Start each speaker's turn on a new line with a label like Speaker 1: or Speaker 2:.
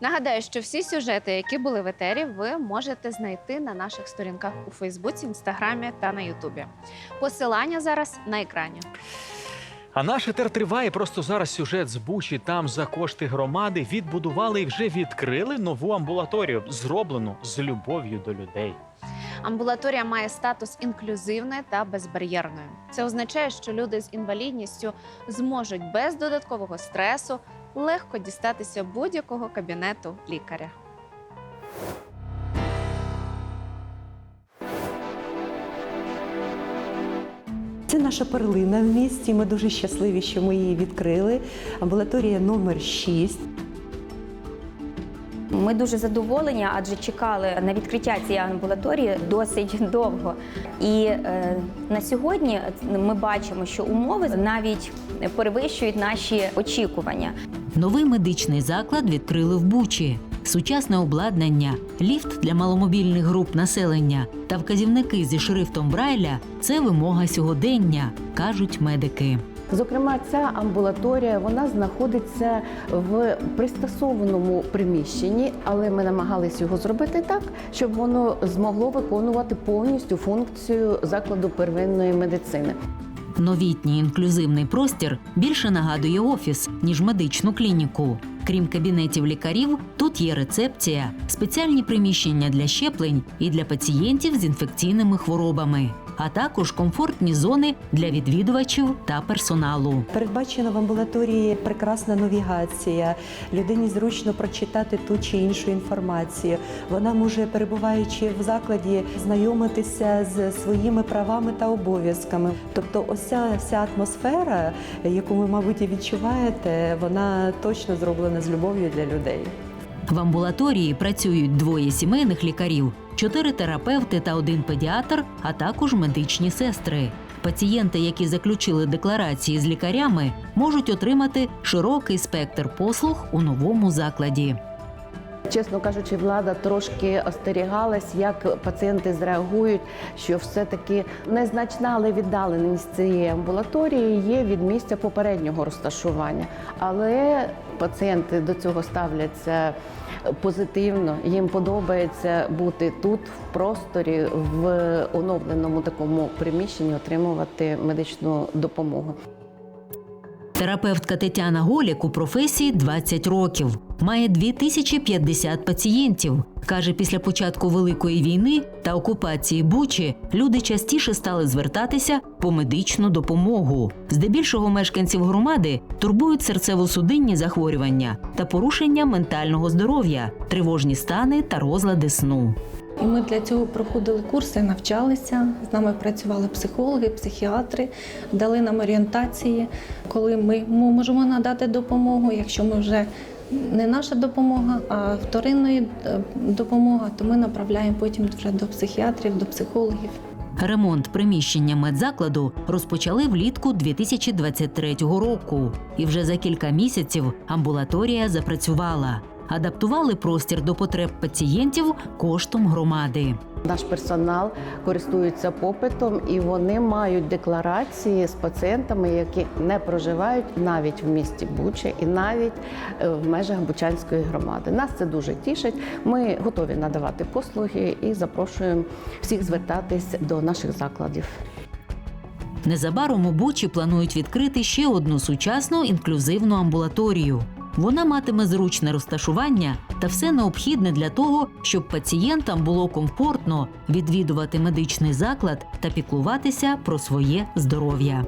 Speaker 1: Нагадаю, що всі сюжети, які були в етері, ви можете знайти на наших сторінках у Фейсбуці, Інстаграмі та на Ютубі. Посилання зараз на екрані.
Speaker 2: А наш етер триває. Просто зараз сюжет з Бучі. Там за кошти громади відбудували і вже відкрили нову амбулаторію, зроблену з любов'ю до людей.
Speaker 1: Амбулаторія має статус інклюзивної та безбар'єрної. Це означає, що люди з інвалідністю зможуть без додаткового стресу легко дістатися будь-якого кабінету лікаря.
Speaker 3: Це наша перлина в місті. Ми дуже щасливі, що ми її відкрили. Амбулаторія номер 6.
Speaker 4: Ми дуже задоволені, адже чекали на відкриття цієї амбулаторії досить довго. І е, на сьогодні ми бачимо, що умови навіть перевищують наші очікування.
Speaker 5: Новий медичний заклад відкрили в Бучі. Сучасне обладнання, ліфт для маломобільних груп населення та вказівники зі шрифтом Брайля це вимога сьогодення, кажуть медики.
Speaker 6: Зокрема, ця амбулаторія вона знаходиться в пристосованому приміщенні, але ми намагалися його зробити так, щоб воно змогло виконувати повністю функцію закладу первинної медицини.
Speaker 5: Новітній інклюзивний простір більше нагадує офіс, ніж медичну клініку. Крім кабінетів лікарів, тут є рецепція, спеціальні приміщення для щеплень і для пацієнтів з інфекційними хворобами, а також комфортні зони для відвідувачів та персоналу.
Speaker 3: Передбачена в амбулаторії прекрасна навігація. Людині зручно прочитати ту чи іншу інформацію. Вона може, перебуваючи в закладі, знайомитися з своїми правами та обов'язками. Тобто, ось ця вся атмосфера, яку ви, мабуть, і відчуваєте, вона точно зроблена з любов'ю для людей.
Speaker 5: В амбулаторії працюють двоє сімейних лікарів, чотири терапевти та один педіатр, а також медичні сестри. Пацієнти, які заключили декларації з лікарями, можуть отримати широкий спектр послуг у новому закладі.
Speaker 6: Чесно кажучи, влада трошки остерігалась, як пацієнти зреагують, що все-таки незначна, але віддаленість цієї амбулаторії є від місця попереднього розташування. Але пацієнти до цього ставляться позитивно. Їм подобається бути тут, в просторі, в оновленому такому приміщенні, отримувати медичну допомогу.
Speaker 5: Терапевтка Тетяна Голік у професії 20 років. Має 2050 пацієнтів. Каже, після початку Великої війни та окупації Бучі люди частіше стали звертатися по медичну допомогу. Здебільшого мешканців громади турбують серцево-судинні захворювання та порушення ментального здоров'я, тривожні стани та розлади сну.
Speaker 7: І ми для цього проходили курси, навчалися. З нами працювали психологи, психіатри, дали нам орієнтації, коли ми можемо надати допомогу. Якщо ми вже не наша допомога, а вторинної е, допомога, то ми направляємо потім вже до психіатрів, до психологів.
Speaker 5: Ремонт приміщення медзакладу розпочали влітку 2023 року, і вже за кілька місяців амбулаторія запрацювала. Адаптували простір до потреб пацієнтів коштом громади.
Speaker 6: Наш персонал користується попитом і вони мають декларації з пацієнтами, які не проживають навіть в місті Буча і навіть е, в межах Бучанської громади. Нас це дуже тішить. Ми готові надавати послуги і запрошуємо всіх звертатись до наших закладів.
Speaker 5: Незабаром у Бучі планують відкрити ще одну сучасну інклюзивну амбулаторію. Вона матиме зручне розташування та все необхідне для того, щоб пацієнтам було комфортно відвідувати медичний заклад та піклуватися про своє здоров'я.